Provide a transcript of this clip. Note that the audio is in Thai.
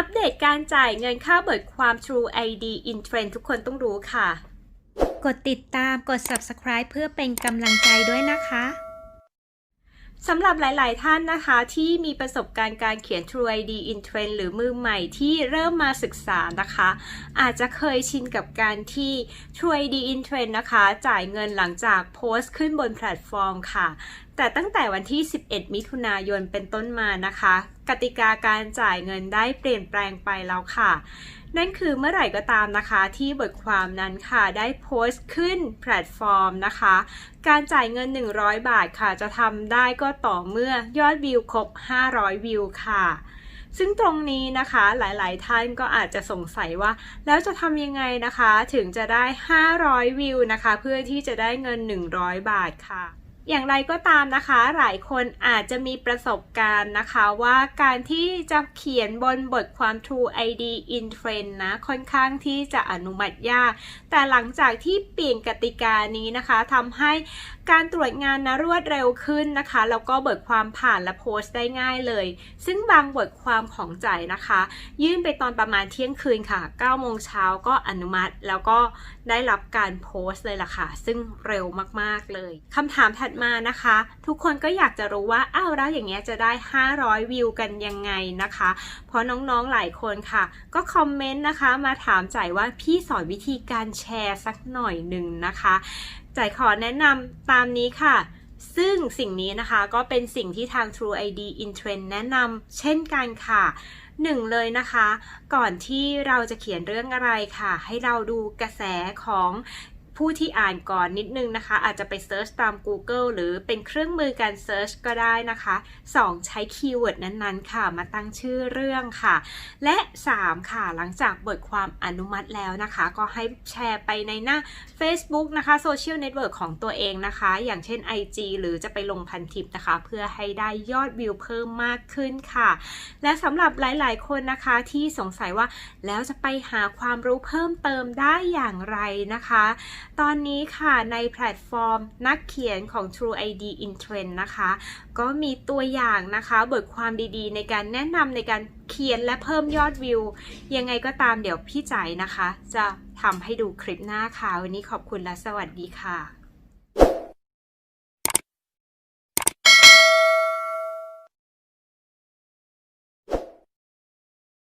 อัปเดตการจ่ายเงินค่าเบิกความ True ID in Trend ทุกคนต้องรู้ค่ะ กดติดตามกด subscribe เพื่อเป็นกำลังใจด้วยนะคะสำหรับหลาย ๆ ท่านนะคะ ที่มีประสบการณ์การเขียน True ID in Trend หรือมือใหม่ที่เริ่มมาศึกษานะคะ อาจจะเคยชินกับการที่ True ID in Trend นะคะ จ่ายเงินหลังจากโพสต์ขึ้นบนแพลตฟอร์มค่ะ แต่ตั้งแต่วันที่ 11 มิถุนายนเป็นต้นมานะคะ กติกาการจ่ายเงินได้เปลี่ยนแปลงไปแล้วค่ะ นั่นคือเมื่อไหร่ก็ตามนะคะที่บทความนั้นค่ะได้โพสต์ขึ้นแพลตฟอร์มนะคะ การจ่ายเงิน 100 บาทค่ะ จะทำได้ก็ต่อเมื่อยอดวิวครบ 500 วิวค่ะซึ่งตรงนี้นะคะหลายๆ ท่านก็อาจจะสงสัยว่า แล้วจะทำยังไงนะคะถึงจะได้ 500 วิวนะคะ เพื่อที่จะได้เงิน 100 บาทค่ะ อย่างไรก็ตามนะคะ หลายคนอาจจะมีประสบการณ์นะคะว่าการที่จะเขียนบนบทความ True ID in Trend นะ ค่อนข้างที่จะอนุมัติยาก แต่หลังจากที่เปลี่ยนกติกานี้นะคะทำให้การตรวจงานนะรวดเร็วขึ้นนะคะ แล้วก็เบิกความผ่านและโพสต์ได้ง่ายเลย ซึ่งบางบทความของใจนะคะ ยื่นไปตอนประมาณเที่ยงคืนค่ะ9โมงเช้าก็อนุมัติแล้วก็ได้รับการโพสต์เลยล่ะค่ะ ซึ่งเร็วมากๆเลยคำถามถัดมานะคะ ทุกคนก็อยากจะรู้ว่าอ้าวแล้วอย่างเงี้ยจะได้ 500 วิวกันยังไงนะคะ เพราะน้องๆหลายคนค่ะ ก็คอมเมนต์นะคะมาถามจ่ายว่าพี่สอนวิธีการแชร์สักหน่อยหนึ่งนะคะจ่ายขอแนะนำตามนี้ค่ะซึ่งสิ่งนี้นะคะก็เป็นสิ่งที่ทาง True ID in Trend แนะนำเช่นกันค่ะหนึ่งเลยนะคะ ก่อนที่เราจะเขียนเรื่องอะไรค่ะ ให้เราดูกระแสของ ผู้ที่อ่านก่อนนิดนึงนะคะ อาจจะไปเซิร์ชตาม Google หรือเป็นเครื่องมือการเซิร์ชก็ได้นะคะ 2. ใช้คีย์เวิร์ดนั้นๆ ค่ะ มาตั้งชื่อเรื่องค่ะ และ 3 ค่ะ หลังจากบทความอนุมัติแล้วนะคะ ก็ให้แชร์ไปในหน้า Facebook นะคะโซเชียลเน็ตเวิร์กของตัวเองนะคะ อย่างเช่น IG หรือจะไปลงพันทิปนะคะ เพื่อให้ได้ยอดวิวเพิ่มมากขึ้นค่ะ และสำหรับหลายๆ คนนะคะที่สงสัยว่าแล้วจะไปหาความรู้เพิ่มเติมได้อย่างไรนะคะตอนนี้ค่ะในแพลตฟอร์มนักเขียนของ True ID in Trend นะคะ ก็มีตัวอย่างนะคะบทความดีๆ ในการแนะนำในการเขียนและเพิ่มยอดวิว ยังไงก็ตามเดี๋ยวพี่ใจนะคะ จะทำให้ดูคลิปหน้าค่ะ วันนี้ขอบคุณและสวัสดีค่ะ